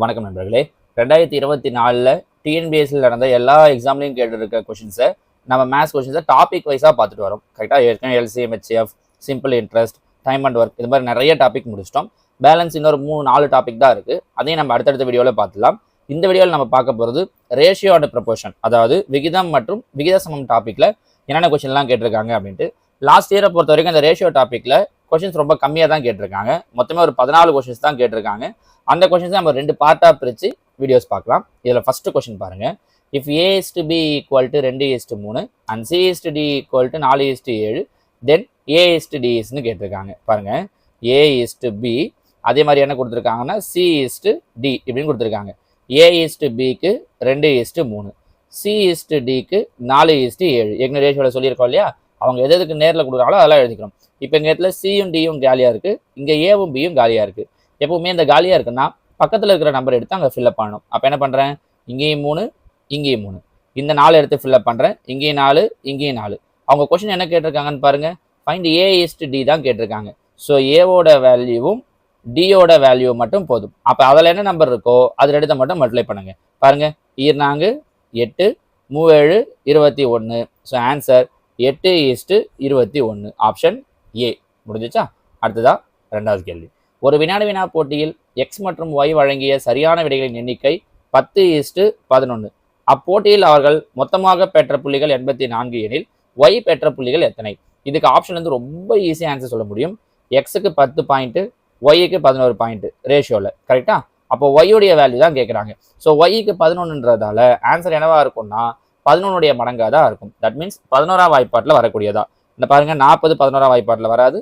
வணக்கம் நண்பர்களே. ரெண்டாயிரத்தி இருபத்தி நாலில் டிஎன்பிஎஸ்சியில் நடந்த எல்லா எக்ஸாம்லையும் கேட்டிருக்க கொஷின்ஸை நம்ம மேத்ஸ் கொஷின்ஸை டாபிக் வைஸாக பார்த்துட்டு வரோம். கரெக்டாக ஏற்கனவே LCMHF simple interest time and work இது மாதிரி நிறைய டாபிக் முடிச்சிட்டோம். பேலன்ஸ் இன்னொரு மூணு நாலு டாபிக் தான் இருக்குது அதையும் நம்ம அடுத்தடுத்த வீடியோவில் பார்த்துலாம் இந்த வீடியோவில் நம்ம பார்க்க போகிறது ரேஷியோ அண்ட் ப்ரொபோஷன் அதாவது விகிதம் மற்றும் விகித சமம் டாப்பிக்கில் என்னென்ன கொஷின்லாம் கேட்டிருக்காங்க அப்படின்ட்டு. லாஸ்ட் இயரை பொறுத்த வரைக்கும் அந்த ரேஷியோ டாப்பிக்கில் கொஷின்ஸ் ரொம்ப கம்மியாக தான் கேட்டிருக்காங்க மொத்தமே ஒரு பதினாலு கொஷின்ஸ் தான் கேட்டிருக்காங்க அந்த கொஷின்ஸ் நம்ம ரெண்டு பார்ட்டாக பிரித்து வீடியோஸ் பார்க்கலாம் இதில் ஃபஸ்ட்டு கொஷின் பாருங்கள் if A to B equal to ரெண்டு இஸ்டு மூணு and C is to D equal to நாலு இஸ்டு ஏழு தென் ஏ டு டி இஸ்னு கேட்டிருக்காங்க பாருங்கள் ஏ இஸ்டு பி அதே மாதிரி என்ன கொடுத்துருக்காங்கன்னா சி இஸ் டு டி இப்படின்னு கொடுத்துருக்காங்க ஏ டு பிக்கு ரெண்டு இஸ்டு மூணு சி இஸ்டு டிக்கு நாலு இஸ் டு ஏழு எங்க ரேஷியோவில் சொல்லியிருக்கோம் இல்லையா அவங்க எது எதுக்கு நேரில் கொடுக்குறாங்களோ அதெல்லாம் எழுதிக்கிறோம். இப்போ எங்கள் இடத்துல சியும் டியும் காலியாக இருக்குது இங்கே ஏவும் பியும் காலியாக இருக்குது எப்போவுமே இந்த காலியாக இருக்குன்னா பக்கத்தில் இருக்கிற நம்பர் எடுத்து அங்கே ஃபில்அப் பண்ணணும். அப்போ என்ன பண்ணுறேன் இங்கேயும் மூணு இங்கேயும் மூணு. இந்த நாலு எடுத்து ஃபில்அப் பண்ணுறேன் இங்கேயும் நாலு இங்கேயும் நாலு. அவங்க கொஷின் என்ன கேட்டிருக்காங்கன்னு பாருங்கள் ஃபைண்ட் ஏ இஸ்ட் டி தான் கேட்டிருக்காங்க. ஸோ ஏவோட வேல்யூவும் டியோட வேல்யூ மட்டும் போதும். அப்போ அதில் என்ன நம்பர் இருக்கோ அதில் எடுத்த மட்டும் மல்டிப்ளை பாருங்கள் பாருங்க. நான்கு எட்டு மூவேழு இருபத்தி ஒன்று ஸோ ஆன்சர் எட்டு இஸ்ட்டு இருபத்தி ஒன்று ஆப்ஷன் ஏ முடிஞ்சிச்சா? அடுத்ததா ரெண்டாவது கேள்வி. ஒரு வினாடி வினா போட்டியில் எக்ஸ் மற்றும் ஒய் வழங்கிய சரியான விடைகளின் எண்ணிக்கை பத்து இஸ்டு பதினொன்று அப்போட்டியில் அவர்கள் மொத்தமாக பெற்ற புள்ளிகள் எண்பத்தி நான்கு எனில் ஒய் பெற்ற புள்ளிகள் எத்தனை? இதுக்கு ஆப்ஷன் வந்து ரொம்ப ஈஸியாக ஆன்சர் சொல்ல முடியும். எக்ஸுக்கு பத்து பாயிண்ட்டு ஒய்க்கு பதினோரு பாயிண்ட்டு ரேஷியோவில் கரெக்டாக அப்போ ஒய்யுடைய வேல்யூ தான் கேட்குறாங்க ஸோ ஒய்க்கு பதினொன்றுன்றதால ஆன்சர் என்னவாக இருக்கும்னா பதினொன்னுடைய மடங்காக தான் இருக்கும். தட் மீன்ஸ் பதினோராம் வாய்ப்பாட்டில் வரக்கூடியதா. இந்த பாருங்கள் நாற்பது பதினோராம் வாய்ப்பாட்டில் வராது.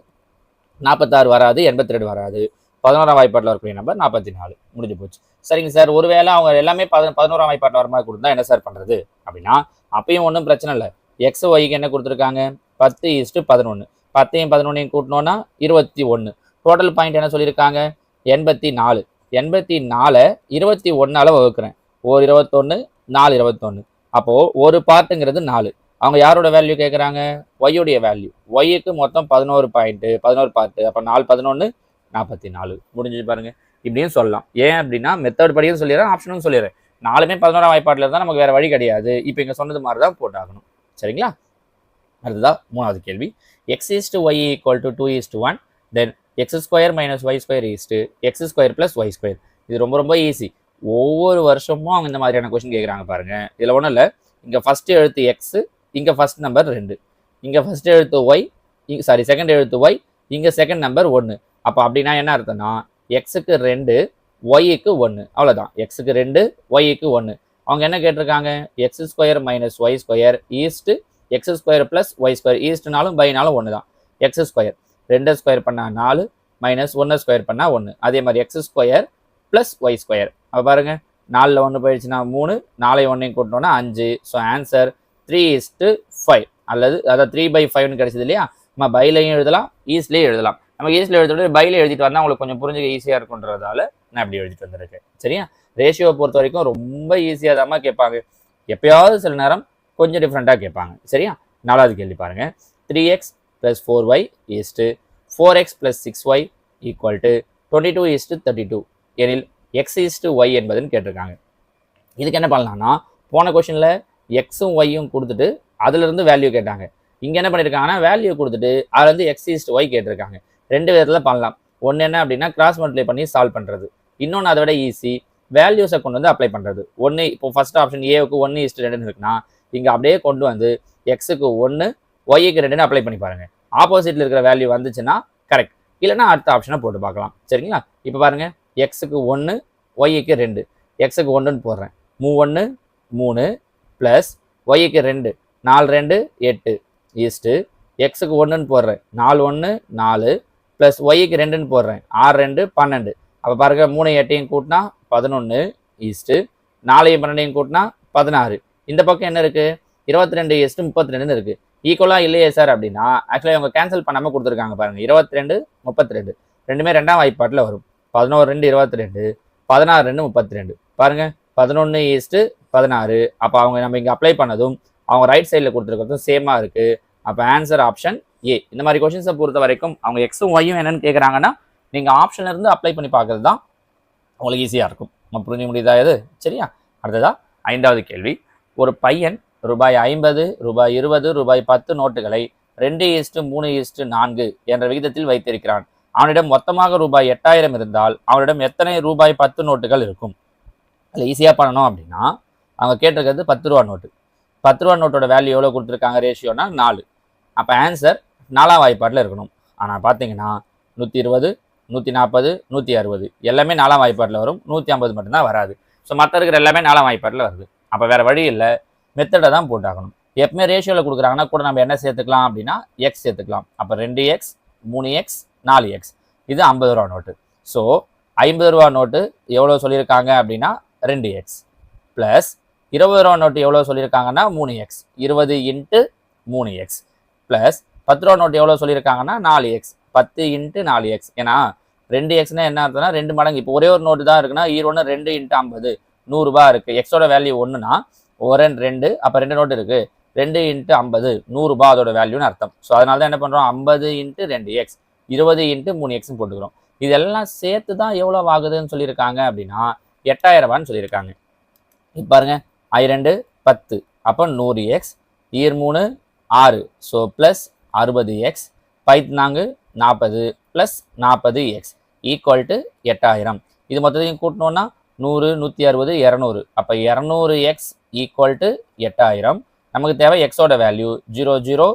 நாற்பத்தாறு வராது எண்பத்தி ரெண்டு வராது. பதினோராம் வாய்ப்பாட்டில் வரக்கூடிய நம்பர் நாற்பத்தி நாலு முடிஞ்சு போச்சு. சரிங்க சார் ஒருவேளை அவங்க எல்லாமே பத பதினோராம் வாய்ப்பாட்டில் வர மாதிரி கொடுத்தா என்ன சார் பண்ணுறது அப்படின்னா அப்பயும் ஒன்றும் பிரச்சனை இல்லை. எக்ஸ் ஒய்க்கு என்ன கொடுத்துருக்காங்க? பத்து இஸ்ட்டு பதினொன்று பத்தையும் பதினொன்றையும் கூட்டினோன்னா இருபத்தி ஒன்று டோட்டல் பாயிண்ட் என்ன சொல்லியிருக்காங்க? எண்பத்தி நாலு. எண்பத்தி நாலை இருபத்தி ஒன்றால் வகுக்கிறேன். ஓர் இருபத்தொன்று நாலு இருபத்தொன்று அப்போது ஒரு பார்ட்டுங்கிறது நாலு. அவங்க யாரோட வேல்யூ கேட்குறாங்க ஒய்யுடைய வேல்யூ ஒய்யுக்கு மொத்தம் பதினோரு பாயிண்ட்டு பதினோரு பார்ட்டு அப்போ நாலு பதினொன்று நாற்பத்தி நாலு முடிஞ்சு பாருங்க. இப்படியும் சொல்லலாம். ஏன் அப்படின்னா மெத்தட் படியும் சொல்லிடுறேன் ஆப்ஷனும் சொல்லிடுறேன். நாலுமே பதினோராம் வாய்ப்பாட்டில் இருந்தால் நமக்கு வேறு வழி கிடையாது. இப்போ இங்கே சொன்னது மாதிரி தான் போட்டாகணும். சரிங்களா? அடுத்ததான் மூணாவது கேள்வி. X is to Y equal to two is one then X square minus Y square is to X square plus Y square இது ரொம்ப ரொம்ப ஈஸி ஒவ்வொரு வருஷமும் அவங்க இந்த மாதிரியான கொஷின் கேட்குறாங்க பாருங்க. இதில் ஒன்றும் இல்லை. இங்கே ஃபஸ்ட்டு எழுத்து எக்ஸு இங்கே ஃபஸ்ட் நம்பர் ரெண்டு. இங்கே ஃபஸ்ட் எழுத்து ஒய் இங்கே சாரி செகண்ட் எழுத்து ஒய் இங்கே செகண்ட் நம்பர் ஒன்று அப்போ அப்படின்னா என்ன அர்த்தம்னா எக்ஸுக்கு ரெண்டு ஒய்க்கு ஒன்று அவ்வளோதான் எக்ஸுக்கு ரெண்டு ஒய்க்கு ஒன்று அவங்க என்ன கேட்டிருக்காங்க? X square minus Y square is to X square plus Y square ஈஸ்ட்னாலும் பைனாலும் ஒன்று தான் எக்ஸ் ஸ்கொயர் ரெண்டு ஸ்கொயர் பண்ணால் நாலு மைனஸ் ஒன்று ஸ்கொயர் பண்ணால் ஒன்று அதே மாதிரி X square plus Y square அப்போ பாருங்கள் நாலில் ஒன்று போயிடுச்சுன்னா மூணு நாளை ஒன்றையும் கூட்டினோன்னா அஞ்சு. So answer three is to five அல்லது அதாவது த்ரீ பை ஃபைவ்னு கிடைச்சது இல்லையா? நம்ம பைலையும் எழுதலாம் ஈஸிலையும் எழுதலாம். நம்ம ஈஸ்ட்ல எழுதிட்டு பைல எழுதிட்டு வந்தால் உங்களுக்கு கொஞ்சம் புரிஞ்சுக்க ஈஸியாக இருக்குன்றதால நான் இப்படி எழுதிட்டு வந்திருக்கேன். சரியா? ரேஷியோவை பொறுத்த வரைக்கும் ரொம்ப ஈஸியாக தான் கேட்பாங்க. எப்பயாவது சில நேரம் கொஞ்சம் டிஃப்ரெண்ட்டாக கேட்பாங்க. சரியா? நாலாவது கேள்வி பாருங்கள் three X plus four Y is to four X plus six Y equal to twenty two is to thirty two எனில் எக்ஸ் ஈஸ்ட்டு ஒய் என்பதுன்னு கேட்டிருக்காங்க. இதுக்கு என்ன பண்ணலாம்னா போன கொஷனில் எக்ஸும் ஒய்யும் கொடுத்துட்டு அதுலேருந்து வேல்யூ கேட்டாங்க. இங்கே என்ன பண்ணியிருக்காங்கன்னா வேல்யூ கொடுத்துட்டு அதுலேருந்து எக்ஸ் ஈஸ்ட் ஒய் கேட்டிருக்காங்க. ரெண்டு விதத்தில் பண்ணலாம். ஒன்று என்ன அப்படின்னா கிராஸ் மல்டிப்ளை பண்ணி சால்வ் பண்ணுறது இன்னொன்று அதை விட ஈஸி வேல்யூஸை கொண்டு வந்து அப்ளை பண்ணுறது ஒன்று இப்போ ஃபஸ்ட் ஆப்ஷன் ஏவுக்கு ஒன்று இஸ்ட் ரெண்டுன்னு இருக்குன்னா இங்கே அப்படியே கொண்டு வந்து எக்ஸுக்கு ஒன்று ஒய்க்கு ரெண்டுன்னு அப்ளை பண்ணி பாருங்கள் ஆப்போசிட்டில் இருக்கிற வேல்யூ வந்துச்சுன்னா கரெக்ட் இல்லைன்னா அடுத்த ஆப்ஷனை போட்டு பார்க்கலாம். சரிங்களா? இப்போ பாருங்கள் எக்ஸுக்கு ஒன்று ஒய்க்கு ரெண்டு. எக்ஸுக்கு ஒன்றுன்னு போடுறேன். மூ ஒன்று மூணு ப்ளஸ் ஒய்க்கு ரெண்டு. நாலு ரெண்டு எட்டு. ஈஸ்ட்டு எக்ஸுக்கு ஒன்றுன்னு போடுறேன். நாலு ஒன்று நாலு ப்ளஸ் ஒய்க்கு ரெண்டுன்னு போடுறேன். ஆறு ரெண்டு பன்னெண்டு. அப்போ பாருங்க மூணு எட்டையும் கூட்டினா பதினொன்று ஈஸ்ட்டு நாலையும் பன்னெண்டையும் கூட்டினா பதினாறு. இந்த பக்கம் என்ன இருக்குது இருபத்தி ரெண்டு எஸ்ட்டு முப்பத்தி ரெண்டுன்னு இருக்குது ஈக்குவலாக இல்லையே சார் அப்படின்னா ஆக்சுவலாக அவங்க கேன்சல் பண்ணாமல் கொடுத்துருக்காங்க பாருங்கள் இருபத்தி ரெண்டு முப்பத்தி ரெண்டு ரெண்டுமே ரெண்டாம் வாய்ப்பாட்டில் வரும். பதினோரு ரெண்டு இருபத்தி ரெண்டு பதினாறு ரெண்டு முப்பத்தி ரெண்டு பாருங்கள் பதினொன்று ஈஸ்ட்டு பதினாறு. அப்போ அவங்க நம்ம இங்கே அப்ளை பண்ணதும் அவங்க ரைட் சைடில் கொடுத்துருக்கிறதும் சேமாக இருக்குது அப்போ ஆன்சர் ஆப்ஷன் ஏ இந்த மாதிரி கொஷின்ஸை பொறுத்த வரைக்கும் அவங்க எக்ஸும் ஒய்யும் என்னென்னு கேட்குறாங்கன்னா நீங்கள் ஆப்ஷன்ல இருந்து அப்ளை பண்ணி பார்க்கறது தான் உங்களுக்கு ஈஸியாக இருக்கும். நம்ம புரிஞ்சு முடியுதா இது? சரியா? அடுத்ததா ஐந்தாவது கேள்வி. ஒரு பையன் ரூபாய் ஐம்பது ரூபாய் இருபது ரூபாய் பத்து நோட்டுகளை ரெண்டு ஈஸ்ட்டு மூணு ஈஸ்ட்டு நான்கு என்ற விகிதத்தில் வைத்திருக்கிறான். அவனிடம் மொத்தமாக ரூபாய் எட்டாயிரம் இருந்தால் அவனிடம் எத்தனை ரூபாய் பத்து நோட்டுகள் இருக்கும்? அதில் ஈஸியாக பண்ணணும் அப்படின்னா அவங்க கேட்டிருக்கிறது பத்து ரூபா நோட்டு. பத்து ரூபா நோட்டோட வேல்யூ எவ்வளோ கொடுத்துருக்காங்க ரேஷியோனா நாலு. அப்போ ஆன்சர் நாலாம் வாய்ப்பாட்டில் இருக்கணும். ஆனால் பார்த்தீங்கன்னா நூற்றி இருபது நூற்றி நாற்பது நூற்றி அறுபது எல்லாமே நாலாம் வாய்ப்பாட்டில் வரும். நூற்றி ஐம்பது மட்டும்தான் வராது. ஸோ மற்ற இருக்கிற எல்லாமே நாலாம் வாய்ப்பாட்டில் வருது. அப்போ வேறு வழி இல்லை. மெத்தடை தான் போட்டாகணும். எப்பவுமே ரேஷியோவில் கொடுக்குறாங்கன்னா கூட நம்ம என்ன சேர்த்துக்கலாம் அப்படின்னா எக்ஸ் சேர்த்துக்கலாம். அப்போ ரெண்டு எக்ஸ் மூணு எக்ஸ் நாலு எக்ஸ் இது ஐம்பது ரூபா நோட்டு. ஸோ ஐம்பது ரூபா நோட்டு எவ்வளோ சொல்லியிருக்காங்க அப்படின்னா ரெண்டு எக்ஸ் ப்ளஸ் இருபது ரூபா நோட்டு எவ்வளோ சொல்லியிருக்காங்கன்னா மூணு எக்ஸ் இருபது இன்ட்டு மூணு எக்ஸ் ப்ளஸ் பத்து ரூபா நோட்டு எவ்வளோ சொல்லியிருக்காங்கன்னா நாலு எக்ஸ் பத்து இன்ட்டு நாலு எக்ஸ் ஏன்னா ரெண்டு எக்ஸ்னால் என்ன அர்த்தம்னா ரெண்டு மடங்கு. இப்போ ஒரே ஒரு நோட்டு தான் இருக்குன்னா ஈரோன்னு ரெண்டு இன்ட்டு ஐம்பது. நூறுரூபா இருக்குது எக்ஸோட வேல்யூ ஒன்றுனா ஒரு ரெண்டு அப்போ ரெண்டு நோட்டு இருக்குது ரெண்டு இன்ட்டு ஐம்பது. நூறுரூபா அதோட வேல்யூன்னு அர்த்தம். ஸோ அதனால தான் என்ன பண்ணுறோம் ஐம்பது இன்ட்டு ரெண்டு எக்ஸ் இருபது இன்ட்டு மூணு எக்ஸ்னு போட்டுக்கிறோம். இதெல்லாம் சேர்த்து தான் எவ்வளோ ஆகுதுன்னு சொல்லியிருக்காங்க அப்படின்னா எட்டாயிரம் ரூபான்னு சொல்லியிருக்காங்க. இப்போ பாருங்க ஐ ரெண்டு பத்து. அப்போ நூறு எக்ஸ் ஈர் மூணு ஆறு. ஸோ ப்ளஸ் அறுபது எக்ஸ் பைத்னாங்கு நாற்பது ப்ளஸ் நாற்பது எக்ஸ் ஈக்குவல் டு எட்டாயிரம். இது மொத்தத்தையும் கூட்டணும்னா நூறு நூற்றி அறுபது இரநூறு. அப்போ இரநூறு எக்ஸ் ஈக்குவல் டு எட்டாயிரம். நமக்கு தேவை எக்ஸோட value zero zero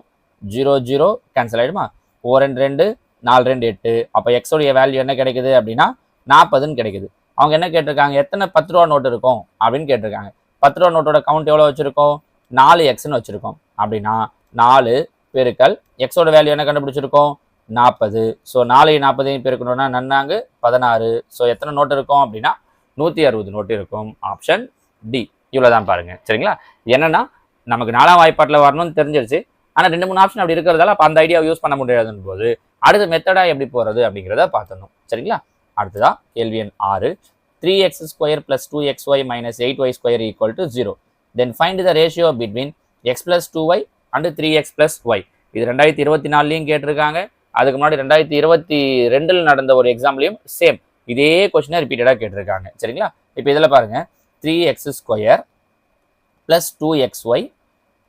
zero zero. Cancel ஆகிடுமா ஓ ரெண்டு ரெண்டு நாலு ரெண்டு எட்டு. அப்போ எக்ஸோடைய வேல்யூ என்ன கிடைக்குது அப்படின்னா நாற்பதுன்னு கிடைக்குது. அவங்க என்ன கேட்டிருக்காங்க? எத்தனை பத்து ரூபா நோட்டு இருக்கும் அப்படின்னு கேட்டிருக்காங்க. பத்து ரூபா நோட்டோட கவுண்ட் எவ்வளோ வச்சுருக்கோம்? நாலு எக்ஸ்ன்னு வச்சுருக்கோம். அப்படின்னா நாலு பெருக்கல் எக்ஸோட வேல்யூ என்ன கண்டுபிடிச்சிருக்கோம்? நாற்பது ஸோ நாலையும் நாற்பதையும் பெருக்கணும்னா நன்னாங்கு பதினாறு. ஸோ எத்தனை நோட்டு இருக்கும் அப்படின்னா நூற்றி அறுபது நோட்டு இருக்கும். ஆப்ஷன் டி இவ்வளோ தான் பாருங்க. சரிங்களா? என்னன்னா நமக்கு நாலாம் வாய்ப்பாட்டில் வரணும்னு தெரிஞ்சிருச்சு. ஆனால் ரெண்டு மூணு ஆப்ஷன் அப்படி இருக்கிறதால அப்போ அந்த ஐடியாவை யூஸ் பண்ண முடியாதுன்னு போது அடுத்த மெத்தடாக எப்படி போகிறது அப்படிங்கிறத பார்த்துடணும். சரிங்களா? அடுத்ததா கேள்வி எண் ஆறு. Three X square plus two X Y minus eight Y square equal to zero then find the ratio between X plus two Y and three X plus Y இது ரெண்டாயிரத்தி இருபத்தி நாலுலையும் கேட்டிருக்காங்க. அதுக்கு முன்னாடி ரெண்டாயிரத்தி இருபத்தி ரெண்டில் நடந்த ஒரு எக்ஸாம்லையும் சேம் இதே கொஸ்டினை ரிப்பீட்டடாக கேட்டிருக்காங்க. சரிங்களா? இப்போ இதில் பாருங்கள் three X square plus two X Y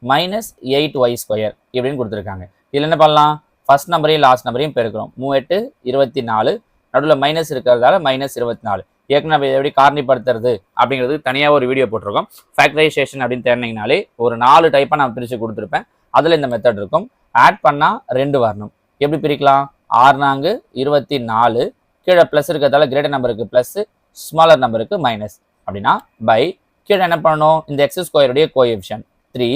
minus eight Y square இப்படின்னு கொடுத்துருக்காங்க. இதில் என்ன பண்ணலாம்? ஃபர்ஸ்ட் நம்பரையும் லாஸ்ட் நம்பரையும் பெருக்கிறோம் மூவெட்டு இருபத்தி நாலு. நடுவில் மைனஸ் இருக்கிறதால மைனஸ் இருபத்தி நாலு. ஏற்கனவே எப்படி காரணிப்படுத்துறது அப்படிங்கிறது தனியாக ஒரு வீடியோ போட்டிருக்கோம். ஃபேக்டரைசேஷன் அப்படின்னு தேடினீங்கனாலே ஒரு நாலு டைப்பாக நான் பிரித்து கொடுத்துருப்பேன். அதில் இந்த மெத்தட் இருக்கும். ஆட் பண்ணால் ரெண்டு வரணும். எப்படி பிரிக்கலாம்? ஆறு நான்கு இருபத்தி நாலு. கீழே ப்ளஸ் இருக்கிறதால கிரேட்டர் நம்பருக்கு ப்ளஸ் ஸ்மாலர் நம்பருக்கு மைனஸ் அப்படின்னா பை கீழே என்ன பண்ணணும்? இந்த எக்ஸ் ஸ்கொயருடைய கோஎஃபிஷன் த்ரீ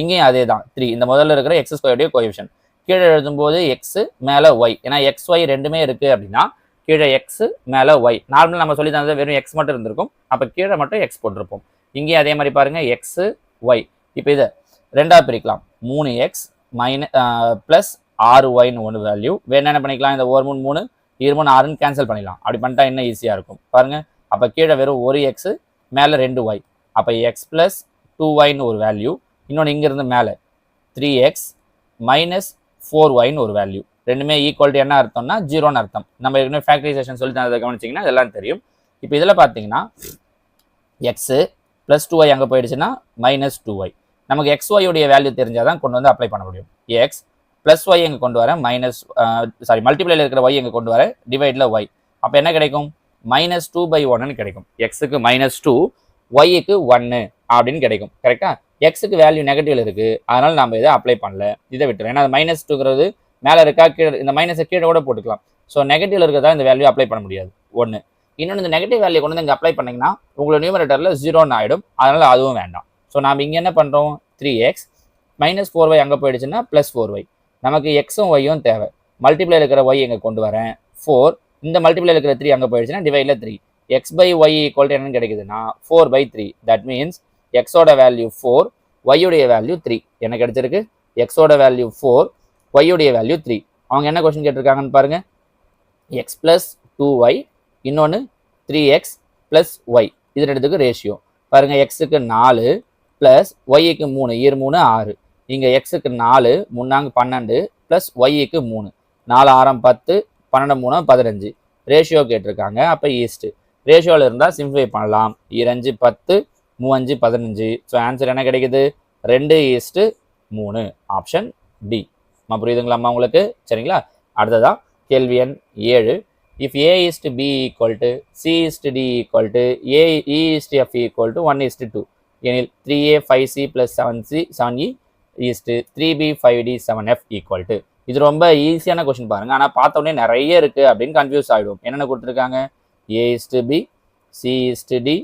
இங்கேயும் அதே தான் த்ரீ இந்த முதல்ல இருக்கிற எக்ஸ் ஸ்கொயருடைய கோஎஃபிஷன் கீழே எழுதும்போது எக்ஸு மேலே ஒய் ஏன்னா எக்ஸ் ஒய் ரெண்டுமே இருக்குது அப்படின்னா கீழே எக்ஸ் மேலே ஒய் நார்மலாக நம்ம சொல்லி தந்தது வெறும் எக்ஸ் மட்டும் இருந்திருக்கும். அப்போ கீழே மட்டும் எக்ஸ் போட்டிருப்போம். இங்கேயும் அதே மாதிரி பாருங்கள் எக்ஸு ஒய் இப்போ இதை ரெண்டாவது பிரிக்கலாம். மூணு எக்ஸ் மைன ப்ளஸ் ஆறு ஒய்னு ஒன்று வேல்யூ வேணும் என்ன பண்ணிக்கலாம்? இந்த ஒரு மூணு மூணு இரு மூணு ஆறுன்னு கேன்சல் பண்ணிடலாம். அப்படி பண்ணிட்டா இன்னும் ஈஸியாக இருக்கும். பாருங்கள் அப்போ கீழே வெறும் ஒரு எக்ஸு மேலே ரெண்டு ஒய் அப்போ எக்ஸ் ப்ளஸ் டூ ஒய்னு ஒரு வேல்யூ இன்னொன்று இங்கேருந்து மேலே. த்ரீ எக்ஸ் மைனஸ் ஃபோர் ஒய்னு ஒரு வேல்யூ ரெண்டுமே ஈக்குவல் என்ன அர்த்தம்னா ஜீரோன்னு அர்த்தம். நம்ம ஏற்கனவே ஃபேக்டரைசேஷன் சொல்லி தந்ததை கவனிச்சிங்கன்னா இதெல்லாம் தெரியும். இப்போ இதில் பார்த்தீங்கன்னா எக்ஸு ப்ளஸ் டூ ஒய் அங்கே போயிடுச்சுன்னா மைனஸ் டூ ஒய் நமக்கு எக்ஸ் ஒய்யுடைய வேல்யூ தெரிஞ்சால் தான் கொண்டு வந்து அப்ளை பண்ண முடியும். எக்ஸ் ப்ளஸ் ஒய் எங்கே கொண்டு வரேன் மைனஸ் சாரி மல்டிப்ளைல இருக்கிற ஒய் எங்கே கொண்டு வரேன் டிவைடில் ஒய் அப்போ என்ன கிடைக்கும்? மைனஸ் டூ பை ஒன்னு கிடைக்கும். எக்ஸுக்கு மைனஸ் டூ ஒய்க்கு ஒன்று அப்படின்னு கிடைக்கும். கரெக்டாக எக்ஸுக்கு வேல்யூ நெகட்டிவ் இருக்குது அதனால் நம்ம இதை அப்ளை பண்ணல. இதை விட்டுறோம். ஏன்னா மைனஸ் டூங்கிறது மேலே இருக்கா கீழே இந்த மைனஸை கீழே கூட போட்டுக்கலாம். ஸோ நெகட்டிவ்ல இருக்கிறதா இந்த வேல்யூ அப்ளை பண்ண முடியாது. ஒன்று இன்னொன்று இந்த நெகட்டிவ் வேல்யூ கொண்டு வந்து இங்கே அப்ளை பண்ணிங்கன்னா உங்களோட நியூமரேட்டரில் ஜீரோன்னு ஆகிடும் அதனால் அதுவும் வேண்டாம். ஸோ நாம் இங்கே என்ன பண்ணுறோம் three X minus four Y அங்கே போயிடுச்சுன்னா ப்ளஸ் ஃபோர் ஒய் நமக்கு எக்ஸும் ஒய்யும் தேவை. மல்டிப்ளை இருக்கிற ஒய் இங்கே கொண்டு வரேன். ஃபோர் இந்த மல்டிப்ளை இருக்கிற த்ரீ அங்கே போயிடுச்சுன்னா டிவைடில் three X by Y equal என்னன்னு கிடைக்குதுன்னா four by three that means எக்ஸோட வேல்யூ ஃபோர் ஒய்யுடைய வேல்யூ த்ரீ என்ன கிடைச்சிருக்கு? எக்ஸோட வேல்யூ ஃபோர் ஒய்யுடைய வேல்யூ த்ரீ அவங்க என்ன கொஸ்டின் கேட்டிருக்காங்கன்னு பாருங்க. எக்ஸ் ப்ளஸ் டூ ஒய் இன்னொன்று த்ரீ எக்ஸ் ப்ளஸ் ஒய் இது ரெண்டுத்துக்கு ரேஷியோ பாருங்க எக்ஸுக்கு நாலு ப்ளஸ் ஒய்க்கு மூணு. இரு மூணு ஆறு. இங்கே எக்ஸுக்கு நாலு முன்னாங்க பன்னெண்டு ப்ளஸ் ஒய்க்கு மூணு. நாலு ஆறாம் பத்து பன்னெண்டு மூணு பதினஞ்சு. ரேஷியோ கேட்டிருக்காங்க. அப்போ ஈஸ்ட்டு ரேஷியோவில் இருந்தால் சிம்ப்ளிஃபை பண்ணலாம். இரஞ்சு பத்து மூவஞ்சு பதினஞ்சு. ஸோ ஆன்சர் என்ன கிடைக்குது? ரெண்டு ஈஸ்ட்டு மூணு. ஆப்ஷன் டி அம்மா புரியுதுங்களாம்மா உங்களுக்கு? சரிங்களா? அடுத்ததான் கேள்வி எண் ஏழு. If A is to B equal to C is to D equal to A E is to F equal to one is to two எனில் three A five C plus seven C seven E is to three B five D seven F equal to இது ரொம்ப ஈஸியான question பாருங்கள் ஆனால் பார்த்த உடனே நிறைய இருக்குது அப்படின்னு கன்ஃபியூஸ் ஆகிடும் என்னென்ன கொடுத்துருக்காங்க? A is to B C is to D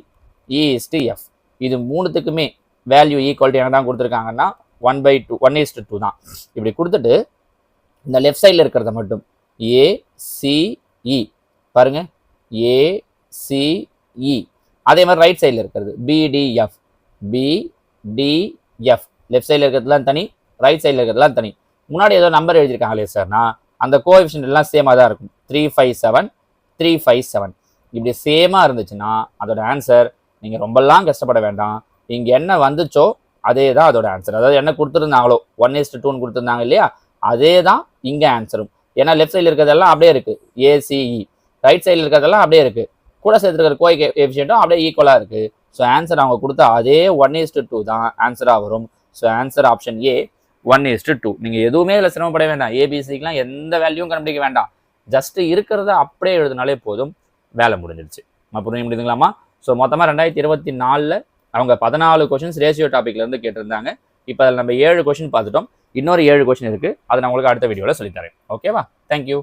E is to F e இது மூணுத்துக்குமே வேல்யூ ஈக்குவாலிட்டி என்ன தான் கொடுத்துருக்காங்கன்னா one by two one is to two தான். இப்படி கொடுத்துட்டு இந்த லெஃப்ட் சைடில் இருக்கிறத மட்டும் ஏசிஇ பாருங்கள் e. பாருங்க. E. அதே மாதிரி ரைட் சைடில் இருக்கிறது. பிடிஎஃப் பிடிஎஃப் லெஃப்ட் சைடில் இருக்கிறதுலாம் தனி ரைட் சைடில் இருக்கிறதுலாம் தனி. முன்னாடி ஏதோ நம்பர் எழுதியிருக்காங்களே சார்னா அந்த கோஎஃபிஷியன்ட் எல்லாம் சேமாக தான் இருக்கும். Three five seven three five seven இப்படி சேமாக இருந்துச்சுன்னா அதோட ஆன்சர் நீங்கள் ரொம்பலாம் கஷ்டப்பட வேண்டாம். இங்கே என்ன வந்துச்சோ அதே தான் அதோட ஆன்சர் அதாவது என்ன கொடுத்துருந்தாங்களோ ஒன் இஸ் டூன்னு கொடுத்துருந்தாங்க இல்லையா? அதே தான் இங்கே ஆன்சரும் ஏன்னா லெஃப்ட் சைடில் இருக்கிறதெல்லாம் அப்படியே இருக்குது ஏசிஇ ரைட் சைடில் e. இருக்கிறதெல்லாம் அப்படியே இருக்குது கூட சேர்த்துருக்கிற கோய் எஃபிஷியண்ட்டும் அப்படியே ஈக்குவலாக இருக்குது ஸோ ஆன்சர் அவங்க கொடுத்த அதே ஒன் இஸ்ட் டூ தான் ஆன்சராக வரும். So answer option A one is to two நீங்கள் எதுவுமே இதில் சிரமப்பட வேண்டாம். ஏபிசிக்கெலாம் எந்த வேல்யூவும் கண்டுபிடிக்க வேண்டாம். ஜஸ்ட்டு இருக்கிறத அப்படியே எழுதினாலே போதும். வேலை முடிஞ்சிடுச்சு நான் புரிய முடியுதுங்களாமா ஸோ மொத்தமாக ரெண்டாயிரத்தி இருபத்தி நாலில் அவங்க பதினாலு கொஷின்ஸ் ரேஷியோ டாப்பிக்லேருந்து கேட்டிருந்தாங்க. இப்போ அதில் நம்ம ஏழு கொஷின் பார்த்துட்டோம். இன்னொரு ஏழு கொஷின் இருக்குது அதை நான் உங்களுக்கு அடுத்த வீடியோவில் சொல்லித்தரேன். ஓகேவா தேங்க்யூ